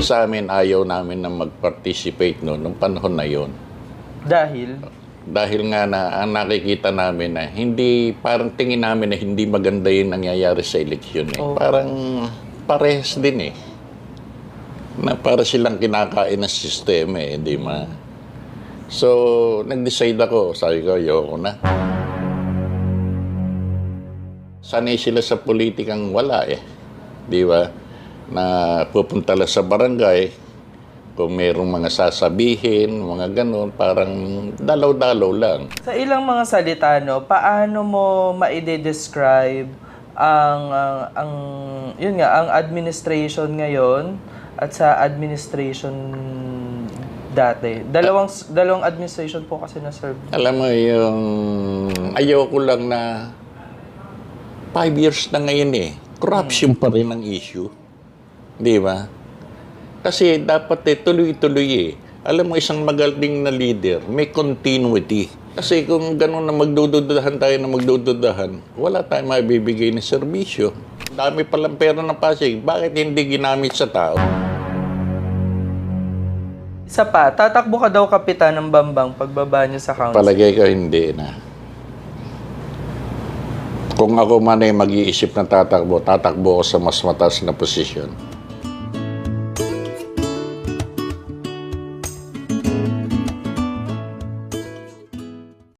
sa amin, ayaw namin na mag-participate no, nung panahon na yon. Dahil, Dahil nga na ang nakikita namin na hindi, parang tingin namin na hindi maganda yung nangyayari sa eleksyon. Eh. Oh. Parang parehas din eh. Na para silang kinakain ng sistema eh, di ma. So, nag-decide ako, sabi ko, ayoko na. Sanay sila sa politikang wala eh. Di ba? Na pupunta lang sa barangay, kung mayroong mga sasabihin, mga ganun, parang dalaw-dalaw lang. sa ilang mga salita, no, paano mo maide-describe ang, ang, ang, yun nga, ang administration ngayon at sa administration dati? Dalawang, dalawang administration po kasi na-serve. Alam mo, yung ayoko lang na five years na ngayon eh. Corruption pa rin ang issue. Di ba? Kasi dapat eh, tuloy-tuloy eh. Alam mo, isang magaling na leader, may continuity. Kasi kung gano'n na magdududahan tayo na magdududahan, wala tayong mabibigay na serbisyo. Dami palang pera ng Pasig, bakit hindi ginamit sa tao? Isa pa, tatakbo ka daw kapitan ng Bambang pagbaba niyo sa council. Palagay ko hindi na. Kung ako man ay mag-iisip na tatakbo, tatakbo ako sa mas mataas na posisyon.